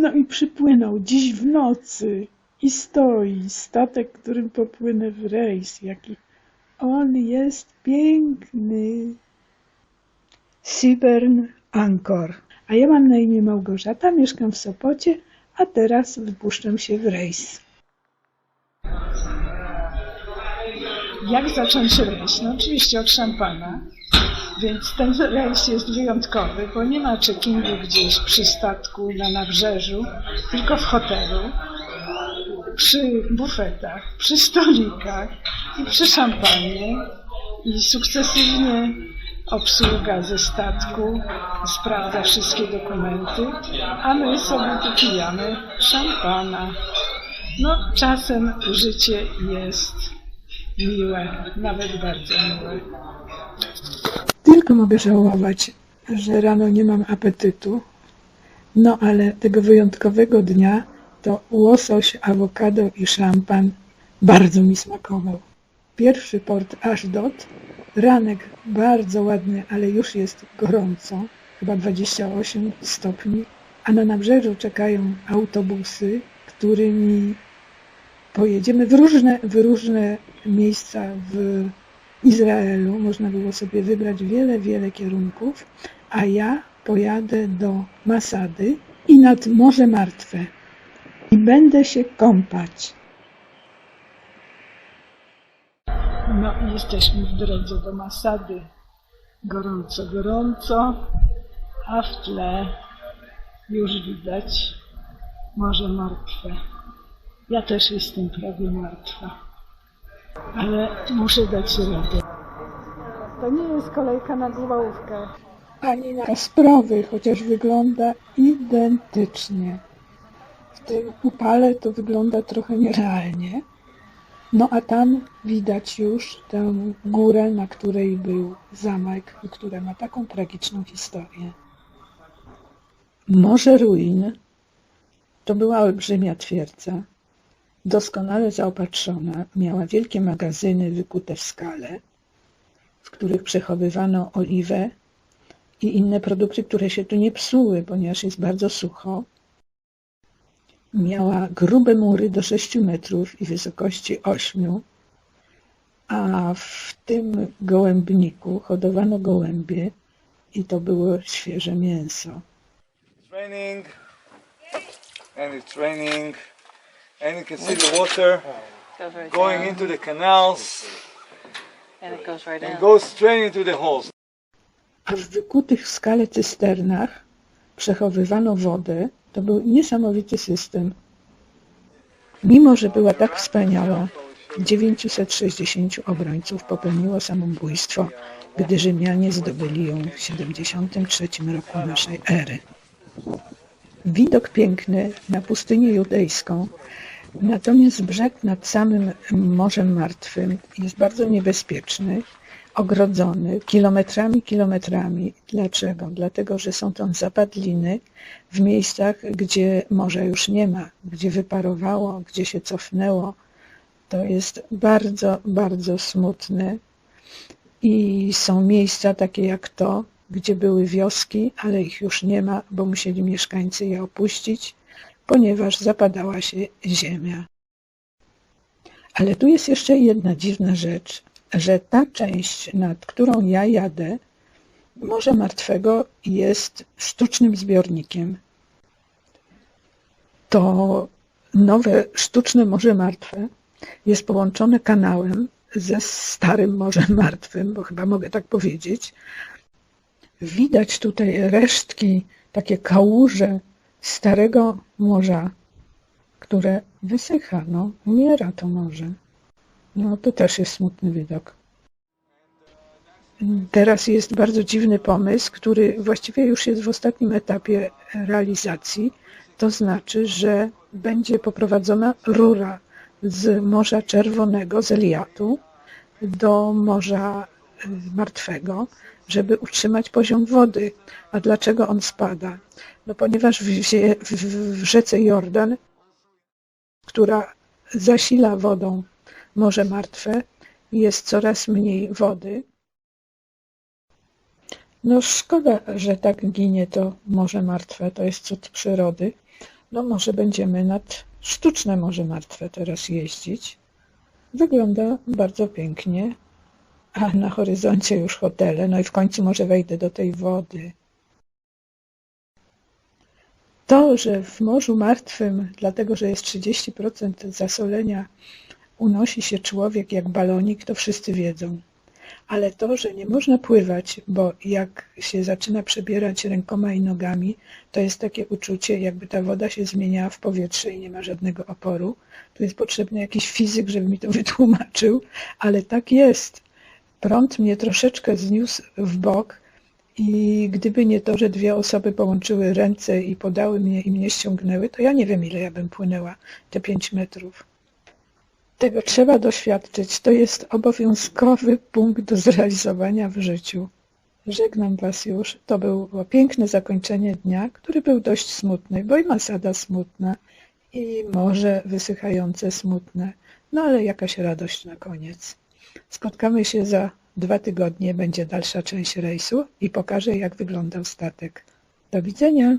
No i przypłynął dziś w nocy i stoi statek, którym popłynę w rejs. Jaki on jest piękny. Sibern Ankor. A ja mam na imię Małgorzata, mieszkam w Sopocie, a teraz wypuszczam się w rejs. Jak zacząć rejs? No oczywiście od szampana. Więc ten rejs jest wyjątkowy, bo nie ma checkingu gdzieś przy statku na nabrzeżu, tylko w hotelu, przy bufetach, przy stolikach i przy szampanie. I sukcesywnie obsługa ze statku sprawdza wszystkie dokumenty, a my sobie tu pijamy szampana. No, czasem życie jest miłe, nawet bardzo miłe. Tylko mogę żałować, że rano nie mam apetytu. No ale tego wyjątkowego dnia to łosoś, awokado i szampan bardzo mi smakował. Pierwszy port Ashdod. Ranek bardzo ładny, ale już jest gorąco, chyba 28 stopni, a na nabrzeżu czekają autobusy, którymi pojedziemy w różne, w różne miejsca w Izraelu. Można było sobie wybrać wiele, wiele kierunków, a ja pojadę do Masady i nad Morze Martwe i będę się kąpać. No i jesteśmy w drodze do Masady. Gorąco, gorąco, a w tle już widać Morze Martwe. Ja też jestem prawie martwa, ale muszę dać radę. To nie jest kolejka na głowówkę. Ani na sprawy, chociaż wygląda identycznie. W tym upale to wygląda trochę nierealnie. No a tam widać już tę górę, na której był zamek i która ma taką tragiczną historię. Morze Ruin to była olbrzymia twierdza, doskonale zaopatrzona, miała wielkie magazyny wykute w skale, w których przechowywano oliwę i inne produkty, które się tu nie psuły, ponieważ jest bardzo sucho. Miała grube mury do 6 metrów i wysokości 8, a w tym gołębniku hodowano gołębie i to było świeże mięso. It's raining, and it's raining, and you can see the water Goes right going down, into the canals and it goes right and goes straight into the holes. a w wykutych w skale cysternach przechowywano wodę. To był niesamowity system. Mimo, że była tak wspaniała, 960 obrońców popełniło samobójstwo, gdy Rzymianie zdobyli ją w 73 roku naszej ery. Widok piękny na pustynię judejską, natomiast brzeg nad samym Morzem Martwym jest bardzo niebezpieczny, ogrodzony kilometrami, kilometrami. Dlaczego? Dlatego, że są tam zapadliny w miejscach, gdzie morza już nie ma, gdzie wyparowało, gdzie się cofnęło. To jest bardzo, bardzo smutne. I są miejsca takie jak to, gdzie były wioski, ale ich już nie ma, bo musieli mieszkańcy je opuścić, ponieważ zapadała się ziemia. Ale tu jest jeszcze jedna dziwna rzecz, że ta część, nad którą ja jadę, Morza Martwego jest sztucznym zbiornikiem. To nowe sztuczne Morze Martwe jest połączone kanałem ze Starym Morzem Martwym, bo chyba mogę tak powiedzieć. Widać tutaj resztki, takie kałuże Starego Morza, które wysycha, no, umiera to morze. No to też jest smutny widok. Teraz jest bardzo dziwny pomysł, który właściwie już jest w ostatnim etapie realizacji. To znaczy, że będzie poprowadzona rura z Morza Czerwonego, z Eliatu, do Morza Martwego, żeby utrzymać poziom wody. A dlaczego on spada? No ponieważ w, rzece Jordan, która zasila wodą Morze Martwe, jest coraz mniej wody. No szkoda, że tak ginie to Morze Martwe, to jest cud przyrody, No może będziemy nad sztuczne Morze Martwe teraz jeździć. Wygląda bardzo pięknie, a na horyzoncie już hotele, no i w końcu może wejdę do tej wody. To, że w Morzu Martwym, dlatego że jest 30% zasolenia, unosi się człowiek jak balonik, to wszyscy wiedzą. Ale to, że nie można pływać, bo jak się zaczyna przebierać rękoma i nogami, to jest takie uczucie, jakby ta woda się zmieniała w powietrze i nie ma żadnego oporu. Tu jest potrzebny jakiś fizyk, żeby mi to wytłumaczył, ale tak jest. Prąd mnie troszeczkę zniósł w bok i gdyby nie to, że dwie osoby połączyły ręce i podały mnie i mnie ściągnęły, to ja nie wiem, ile ja bym płynęła te pięć metrów. Tego trzeba doświadczyć. To jest obowiązkowy punkt do zrealizowania w życiu. Żegnam Was już. To było piękne zakończenie dnia, który był dość smutny, bo i Masada smutna, i morze wysychające smutne, no ale jakaś radość na koniec. Spotkamy się za dwa tygodnie, będzie dalsza część rejsu i pokażę, jak wyglądał statek. Do widzenia!